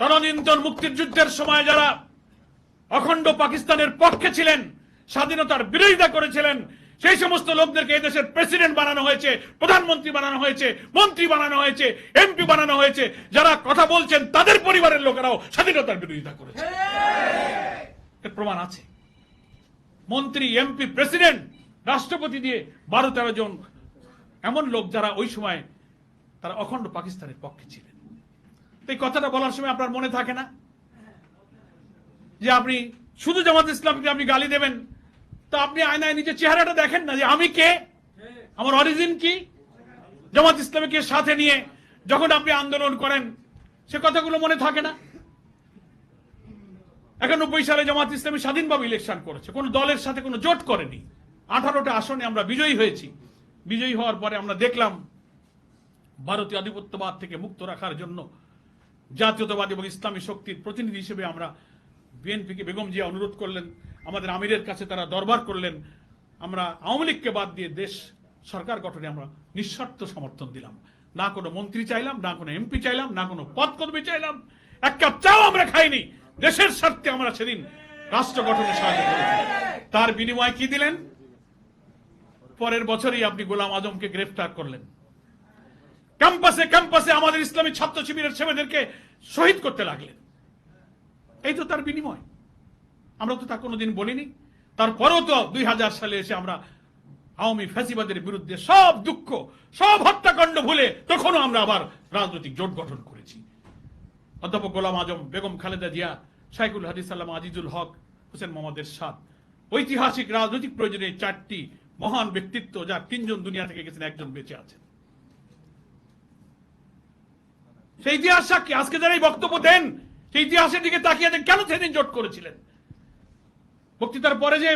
তদানীন্তন মুক্তিযুদ্ধের সময় যারা অখণ্ড পাকিস্তানের পক্ষে ছিলেন, স্বাধীনতার বিরোধিতা করেছিলেন, সেই সমস্ত লোকদেরকে এই দেশের প্রেসিডেন্ট বানানো হয়েছে, প্রধানমন্ত্রী বানানো হয়েছে, মন্ত্রী বানানো হয়েছে, এমপি বানানো হয়েছে, যারা কথা বলছেন তাদের পরিবারের লোকেরাও স্বাধীনতার বিরোধিতা করেছে। প্রমাণ আছে। মন্ত্রী, এমপি, প্রেসিডেন্ট, রাষ্ট্রপতি দিয়ে বারো তেরো জন এমন লোক যারা ওই সময় তারা অখণ্ড পাকিস্তানের পক্ষে ছিলেন। এই কথাটা বলার সময় আপনার মনে থাকে না? যে আপনি শুধু জামাত ইসলামকে আপনি গালি দেবেন, তো আপনি আয়নায় নিজের চেহারাটা দেখেন না যে আমি কে? আমার অরিজিন কি? জামাত ইসলামীকে সাথে নিয়ে যখন আপনি আন্দোলন করেন, সে কথাগুলো মনে থাকে না? একানব্বই সালে জামাত ইসলামী স্বাধীনভাবে ইলেকশন করেছে। কোন দলের সাথে কোনো জোট করেনি। আঠারোটা আসনে আমরা বিজয়ী হয়েছি। বিজয়ী হওয়ার পরে আমরা দেখলাম, ভারতীয় আধিপত্যবাদ থেকে মুক্ত রাখার জন্য জাতীয়তাবাদী এবং ইসলামী শক্তির প্রতিনিধি হিসেবে আমরা বিএনপিকে বেগম জিয়া অনুরোধ করলেন, আমাদের আমিরের কাছে তারা দরবার করলেন, আমরা আওয়ামী লীগকে বাদ দিয়ে দেশ সরকার গঠনে আমরা নিঃস্বার্থ সমর্থন দিলাম। না কোনো মন্ত্রী চাইলাম, না কোনো এমপি চাইলাম, না কোনো পদ কর্মী চাইলাম। এক কাপ চাও আমরা খাইনি, দেশের স্বার্থে আমরা সেদিন রাষ্ট্র গঠনে সাহায্য করেছি। তার বিনিময়ে কি দিলেন? পরের বছরই আপনি গোলাম আজমকে গ্রেফতার করলেন। ক্যাম্পাসে ক্যাম্পাসে আমাদের ইসলামী ছাত্র শিবিরের ছেলেদেরকে শহীদ করতে লাগলেন। এই তো তার বিনিময়। আমরা তো তা কোনোদিন বলিনি। তারপরেও তো দুই হাজার সালে এসে আমরা আওয়ামী ফ্যাসিবাদের বিরুদ্ধে সব দুঃখ, সব হত্যাকাণ্ড ভুলে তখনও আমরা আবার রাজনৈতিক জোট গঠন করেছি। অধ্যাপক গোলাম আজম বেগম খালেদা জিয়া শাইকুল হাদিস সাল্লাম আজিজুল হক, হোসেন মোহাম্মদের সাদ ঐতিহাসিক রাজনৈতিক প্রয়োজনে চারটি মহান ব্যক্তিত্ব, যার তিনজন দুনিয়া থেকে গেছেন, একজন বেঁচে আছেন। সেই ইতিহাস সাক্ষী, আজকে যারা এই বক্তব্য দেন, সেই ইতিহাসের দিকে তাকিয়ে দেন কেন সেদিন জোট করেছিলেন? বক্তৃতার পরে যে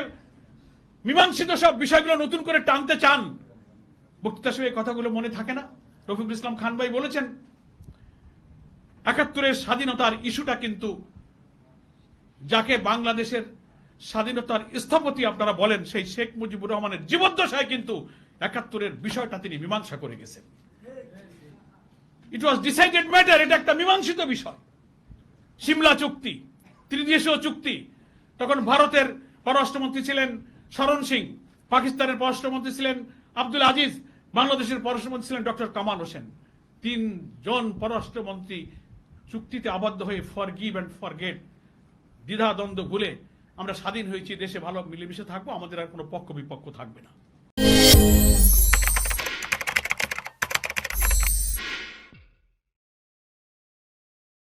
মীমাংসিত সব বিষয়গুলো নতুন করে টানতে চান, বক্তৃতার এই কথাগুলো মনে থাকে না? রফিকুল ইসলাম খান ভাই বলেছেন, একাত্তরের স্বাধীনতার ইস্যুটা কিন্তু যাকে বাংলাদেশের স্বাধীনতার স্থপতি আপনারা বলেন, সেই শেখ মুজিবুর রহমানের জীবদ্দশায় কিন্তু একাত্তরের বিষয়টা তিনি মীমাংসা করে গেছেন। ইট ওয়াজ ডিসাইডেড ম্যাটার এটা একটা মীমাংসিত বিষয়। সিমলা চুক্তি, ত্রিদেশীয় চুক্তি। তখন ভারতের পররাষ্ট্রমন্ত্রী ছিলেন শরণ সিং, পাকিস্তানের পররাষ্ট্রমন্ত্রী ছিলেন আব্দুল আজিজ, বাংলাদেশের পররাষ্ট্রমন্ত্রী ছিলেন ডক্টর কামাল হোসেন। তিনজন পররাষ্ট্রমন্ত্রী চুক্তিতে আবদ্ধ হয়ে forgive and forget দ্বিধাদ্বন্দ্ব ভুলে আমরা স্বাধীন হয়েছি, দেশে ভালো মিলেমিশে থাকব, আমাদের আর কোনো পক্ষ বিপক্ষ থাকবে না।